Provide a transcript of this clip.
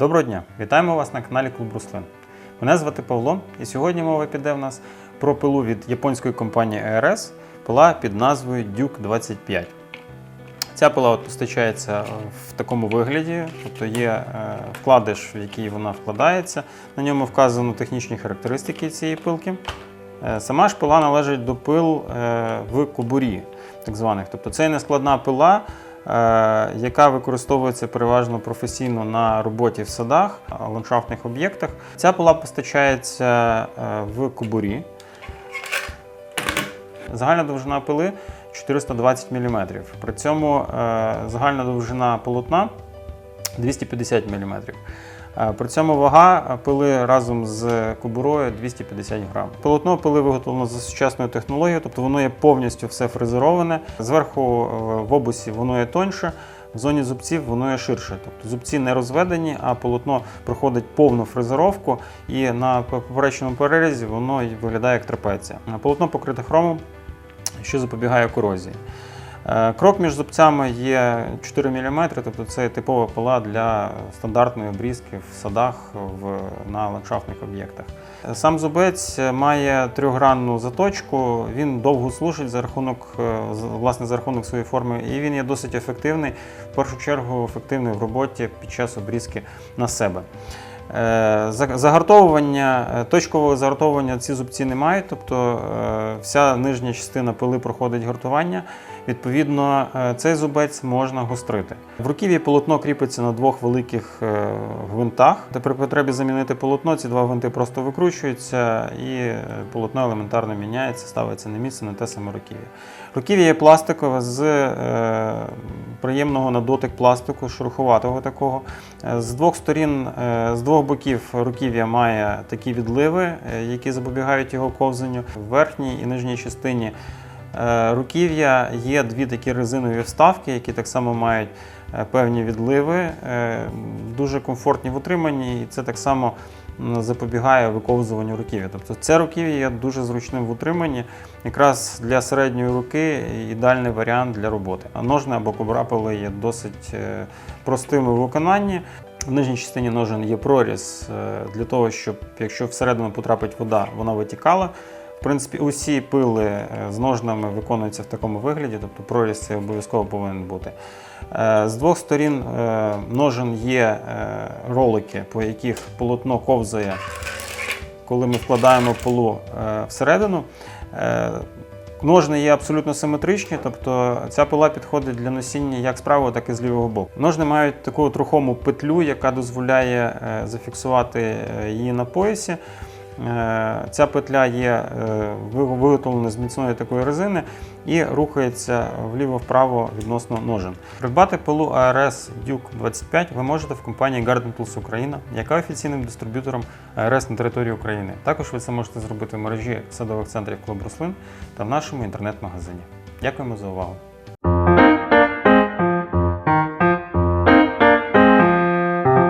Доброго дня! Вітаємо вас на каналі Клуб Руслин. Мене звати Павло, і сьогодні мова піде в нас про пилу від японської компанії ARS, пила під назвою Duke 25. Ця пила от постачається в такому вигляді, тобто є е, вкладиш, в який вона вкладається. На ньому вказано технічні характеристики цієї пилки. Е, Сама ж пила належить до пил е, в кобурі, так званих. Тобто це не складна пила, е, яка використовується переважно професійно на роботі в садах, ландшафтних об'єктах. Ця пила постачається е, в кобурі. Загальна довжина пили 420 мм. При цьому е, загальна довжина полотна 250 мм. Е, При цьому вага пили разом з кобурою 250 грам. Полотно пили виготовлено за сучасною технологією, тобто воно є повністю все фрезероване. Зверху е, в обусі воно є тоньше, в зоні зубців воно є ширше. Тобто зубці не розведені, а полотно проходить повну фрезеровку, і на поперечному перерізі воно виглядає як трапеція. Е, Полотно покрите хромом, що запобігає корозії. Е, Крок між зубцями є 4 мм, тобто це типова пила для стандартної обрізки в садах в, на ландшафтних об'єктах. Сам зубець має трьохгранну заточку, він довго служить за рахунок, е, власне, за рахунок своєї форми, і він є досить ефективний, в першу чергу ефективний в роботі під час обрізки на себе. Е, за- Загартовування, е, точкового загартовування ці зубці не мають, тобто е, вся нижня частина пили проходить гартування. Відповідно, цей зубець можна гострити. В руків'ї полотно кріпиться на двох великих гвинтах. Та при потребі замінити полотно, ці два гвинти просто викручуються і полотно елементарно міняється, ставиться на місце на те саме руків'я. Руків'я є пластикове з приємного на дотик пластику, шероховатого такого. З двох сторін, з двох боків руків'я має такі відливи, е, які запобігають його ковзанню. В верхній і нижній частині е, руків'я є дві такі резинові вставки, які так само мають е, певні відливи, дуже комфортні в утриманні, і це так само запобігає виковзуванню руків'я. Тобто це руків'я є дуже зручним в утриманні, якраз для середньої руки ідеальний варіант для роботи. А ножни або кобра пили є досить простими в виконанні. В нижній частині ножен є проріз е, для того, щоб якщо всередину потрапить вода, вона витікала. В принципі, усі пили е, з ножнами виконуються в такому вигляді, тобто проріз це обов'язково повинен бути. Е, З двох сторін ножен є ролики, по яких полотно ковзає, коли ми вкладаємо полу всередину. Ножни є абсолютно симетричні, тобто ця пила підходить для носіння як з правого, так і з лівого боку. Ножни мають таку трухому петлю, яка дозволяє е, зафіксувати е, її на поясі. Е, Ця петля є е, виготовлена з міцної такої резини і рухається вліво-вправо відносно ножен. Придбати пилу ARS Duke 25 ви можете в компанії Garden Tools Україна, яка офіційним дистриб'ютором ARS на території України. Також ви це можете зробити в мережі садових центрів Клуб Рослин та в нашому інтернет-магазині. Дякуємо за увагу!